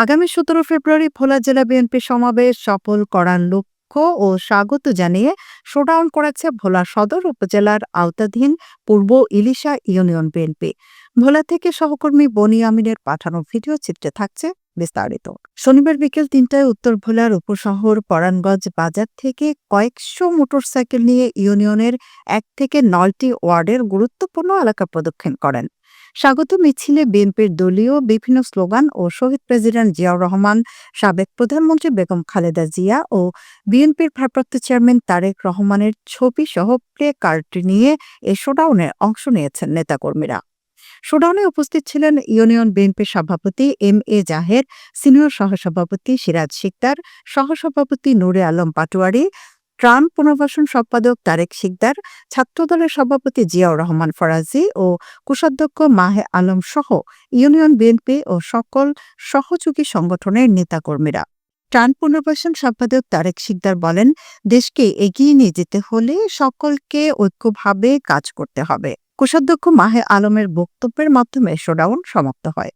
আগামী সতেরো ফেব্রুয়ারি ভোলা জেলা বিএনপি সমাবেশ সফল করার লক্ষ্য ও স্বাগত জানিয়ে শোডাউন করেছে ভোলা সদর উপজেলার আওতাধীন পূর্ব ইলিশা ইউনিয়ন বিএনপি। ভোলা থেকে সহকর্মী বনি আমিনের পাঠানো ভিডিও চিত্রে থাকছে বিস্তারিত। শনিবার বিকেল তিনটায় উত্তর ভোলার উপশহর পরাণগঞ্জ বাজার থেকে কয়েকশো মোটরসাইকেল নিয়ে ইউনিয়নের এক থেকে নয়টি ওয়ার্ডের গুরুত্বপূর্ণ এলাকা প্রদক্ষিণ করেন। স্বাগত মিছিলে বিএনপির দলীয় বিভিন্ন স্লোগান ও শহীদ প্রেসিডেন্ট জিয়াউর রহমান, সাবেক প্রধানমন্ত্রী বেগম খালেদা জিয়া ও বিএনপির ভারপ্রাপ্ত চেয়ারম্যান তারেক রহমানের ছবি সহ প্লে কার্ডটি নিয়ে এ শোডাউনে অংশ নিয়েছেন নেতাকর্মীরা। শোডাউনে উপস্থিত ছিলেন ইউনিয়ন বিএনপির সভাপতি এম এ জাহের, সিনিয়র সহসভাপতি সিরাজ শিকদার, সহসভাপতি নূরে আলম পাটোয়ারি ত্রাণ পুনর্বাসন সম্পাদক তারেক শিকদার, ছাত্রদলের সভাপতি জিয়াউর রহমান ফরাজি ও কোষাধ্যক্ষ মাহে আলম সহ ইউনিয়ন বিএনপি ও সকল সহযোগী সংগঠনের নেতাকর্মীরা। ত্রাণ পুনর্বাসন সম্পাদক তারেক শিকদার বলেন, দেশকে এগিয়ে নিয়ে যেতে হলে সকলকে ঐক্যভাবে কাজ করতে হবে। কোষাধ্যক্ষ মাহে আলমের বক্তব্যের মাধ্যমে শোডাউন সমাপ্ত হয়।